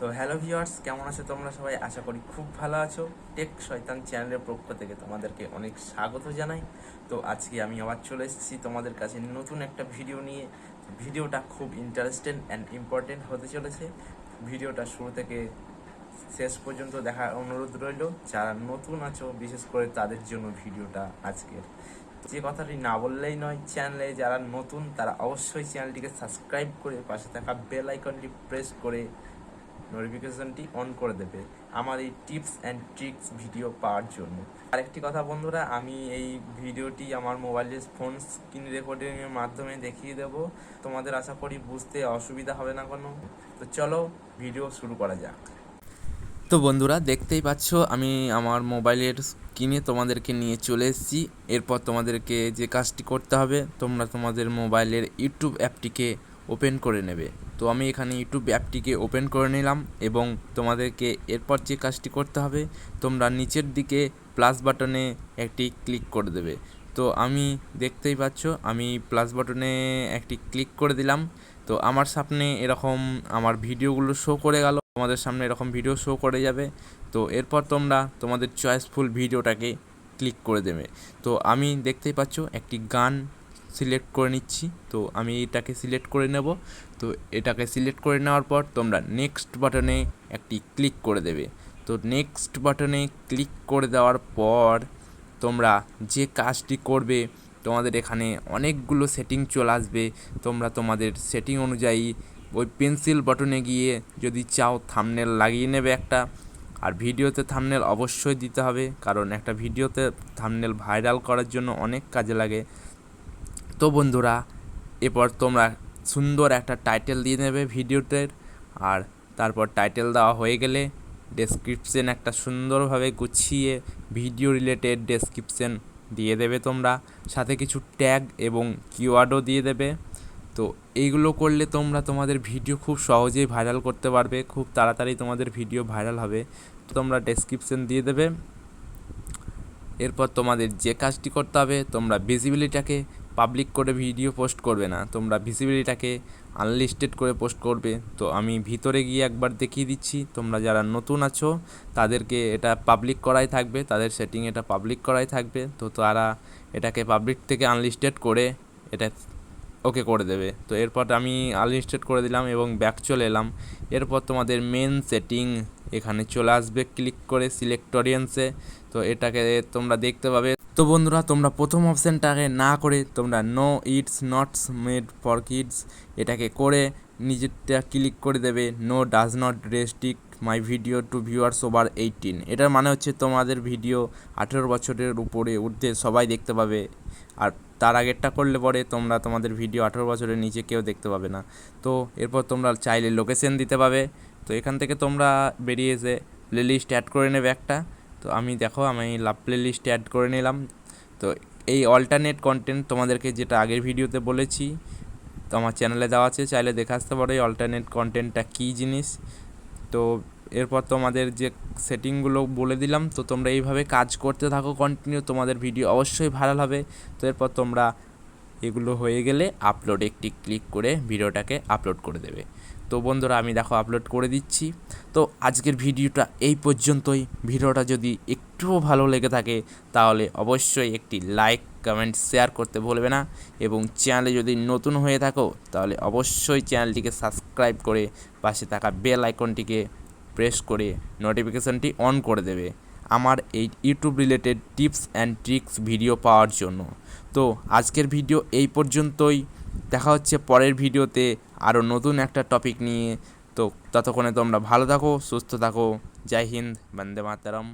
তো hello viewers কেমন আছো তোমরা সবাই? আশা করি খুব ভালো আছো। টেক শয়তান চ্যানেলের পক্ষ থেকে তোমাদেরকে অনেক স্বাগত জানাই। তো আজকে আমি আবার চলে এসেছি তোমাদের কাছে নতুন একটা ভিডিও নিয়ে। ভিডিওটা খুব ইন্টারেস্টেড অ্যান্ড ইম্পর্টেন্ট হতে চলেছে। ভিডিওটা শুরু থেকে শেষ পর্যন্ত দেখার অনুরোধ রইল। যারা নতুন আছো, বিশেষ করে তাদের জন্য ভিডিওটা আজকের। যে কথাটি না বললেই নয় চ্যানেলে যারা নতুন, তারা অবশ্যই চ্যানেলটিকে সাবস্ক্রাইব করে পাশে থাকা বেল আইকনটি প্রেস করে নোটিফিকেশনটি অন করে দেবে আমার এই টিপস অ্যান্ড ট্রিক্স ভিডিও পাওয়ার জন্য। আরেকটি কথা বন্ধুরা, আমি এই ভিডিওটি আমার মোবাইলের ফোন স্ক্রিন রেকর্ডিংয়ের মাধ্যমে দেখিয়ে দেব। তোমাদের আশা করি বুঝতে অসুবিধা হবে না কোনো। তো চলো ভিডিও শুরু করা যাক। তো বন্ধুরা, দেখতেই পাচ্ছ, আমি আমার মোবাইলের স্ক্রিনে তোমাদেরকে নিয়ে চলে এসেছি। এরপর তোমাদেরকে যে কাজটি করতে হবে, তোমরা তোমাদের মোবাইলের ইউটিউব অ্যাপটিকে ওপেন করে নেবে। তো আমি এখানে ইউটিউব অ্যাপটিকে ওপেন করে নিলাম এবং তোমাদেরকে এরপর যে কাজটি করতে হবে, তোমরা নিচের দিকে প্লাস বাটনে একটি ক্লিক করে দেবে। তো আমি দেখতেই পাচ্ছ, আমি প্লাস বাটনে একটি ক্লিক করে দিলাম। তো আমার সামনে এরকম আমার ভিডিওগুলো শো করে গেল, তোমাদের সামনে এরকম ভিডিও শো করে যাবে। তো এরপর তোমরা তোমাদের চয়েসফুল ভিডিওটাকে ক্লিক করে দেবে। তো আমি দেখতেই পাচ্ছ, একটি গান সিলেক্ট করে নিচ্ছি। তো আমি এটাকে সিলেক্ট করে নেব। তো এটাকে সিলেক্ট করে নেওয়ার পর তোমরা নেক্সট বাটনে একটি ক্লিক করে দেবে। তো নেক্সট বাটনে ক্লিক করে দেওয়ার পর তোমরা যে কাজটি করবে, তোমাদের এখানে অনেকগুলো সেটিং চলে আসবে। তোমরা তোমাদের সেটিং অনুযায়ী ওই পেন্সিল বাটনে গিয়ে যদি চাও থামনেল লাগিয়ে নেবে একটা। আর ভিডিওতে থামনেল অবশ্যই দিতে হবে, কারণ একটা ভিডিওতে থামনেল ভাইরাল করার জন্য অনেক কাজে লাগে। তো বন্ধুরা, এরপর তোমরা সুন্দর একটা টাইটেল দিয়ে নেবে ভিডিওটার আর তারপর টাইটেল দেওয়া হয়ে গেলে ডেসক্রিপশন একটা সুন্দরভাবে গুছিয়ে ভিডিও রিলেটেড ডেসক্রিপশন দিয়ে দেবে তোমরা। সাথে কিছু ট্যাগ এবং কিওয়ার্ডও দিয়ে দেবে। তো এইগুলো করলে তোমরা তোমাদের ভিডিও খুব সহজেই ভাইরাল করতে পারবে, খুব তাড়াতাড়ি তোমাদের ভিডিও ভাইরাল হবে। তোমরা ডেসক্রিপশন দিয়ে দেবে। এরপর তোমাদের যে কাজটি করতে হবে, তোমরা ভিজিবিলিটাকে পাবলিক করে ভিডিও পোস্ট করবে না। তোমরা ভিজিবিলিটাকে আনলিস্টেড করে পোস্ট করবে। তো আমি ভিতরে গিয়ে একবার দেখিয়ে দিচ্ছি, তোমরা যারা নতুন আছো, তাদেরকে এটা পাবলিক করাই থাকবে, তাদের সেটিং এটা পাবলিক করাই থাকবে। তো তারা এটাকে পাবলিক থেকে আনলিস্টেড করে এটা ওকে করে দেবে। তো এরপর আমি আনলিস্টেড করে দিলাম এবং ব্যাক চলে এলাম। এরপর তোমাদের মেন সেটিং এখানে চলে আসবে ক্লিক করে সিলেক্ট অডিয়েন্সে তো এটাকে তোমরা দেখতে পাবে তো বন্ধুরা, তোমরা প্রথম অপশানটাকে না করে তোমরা no it's not made for kids এটাকে করে নিজেরটা ক্লিক করে দেবে। No does not restrict my video to viewers over eighteen এটার মানে হচ্ছে তোমাদের ভিডিও আঠেরো বছরের উপরে ঊর্ধ্বে সবাই দেখতে পাবে। আর তার আগেরটা করলে পরে তোমরা তোমাদের ভিডিও আঠেরো বছরের নিচে কেউ দেখতে পাবে না। তো এরপর তোমরা চাইলে লোকেশন দিতে পাবে। তো এখান থেকে তোমরা বেরিয়ে এসে প্লেলিস্ট অ্যাড করে নেবে একটা। তো আমি দেখো, আমি লাভ প্লেলিস্ট অ্যাড করে নিলাম। তো এই অল্টারনেট কন্টেন্ট তোমাদেরকে যেটা আগের ভিডিওতে বলেছি, তো আমার চ্যানেলে দেওয়া আছে, চাইলে দেখে আসতে পারো এই অল্টারনেট কন্টেন্টটা কী জিনিস। তো এরপর তোমাদের যে সেটিংগুলো বলে দিলাম, তো তোমরা এইভাবে কাজ করতে থাকো কন্টিনিউ তোমাদের ভিডিও অবশ্যই ভাইরাল হবে। তো এরপর তোমরা এগুলো হয়ে গেলে আপলোড একটি ক্লিক করে ভিডিওটাকে আপলোড করে দেবে। তো বন্ধুরা, আমি দেখো আপলোড করে দিচ্ছি। তো আজকের ভিডিওটা এই পর্যন্তই। ভিডিওটা যদি একটুও ভালো লেগে থাকে, তাহলে অবশ্যই একটি লাইক, কমেন্ট, শেয়ার করতে ভুলবে না। এবং চ্যানেলে যদি নতুন হয়ে থাকো, তাহলে অবশ্যই চ্যানেলটিকে সাবস্ক্রাইব করে পাশে থাকা বেল আইকনটিকে প্রেস করে নোটিফিকেশনটি অন করে দেবে আমার এই YouTube related tips and tricks video পাওয়ার জন্য। তো আজকের ভিডিও এই পর্যন্তই। দেখা হচ্ছে পরের ভিডিওতে আরও নতুন একটা টপিক নিয়ে। তো ততক্ষণে তোমরা ভালো থাকো সুস্থ থাকো। জয় হিন্দ বন্দে মাতারম।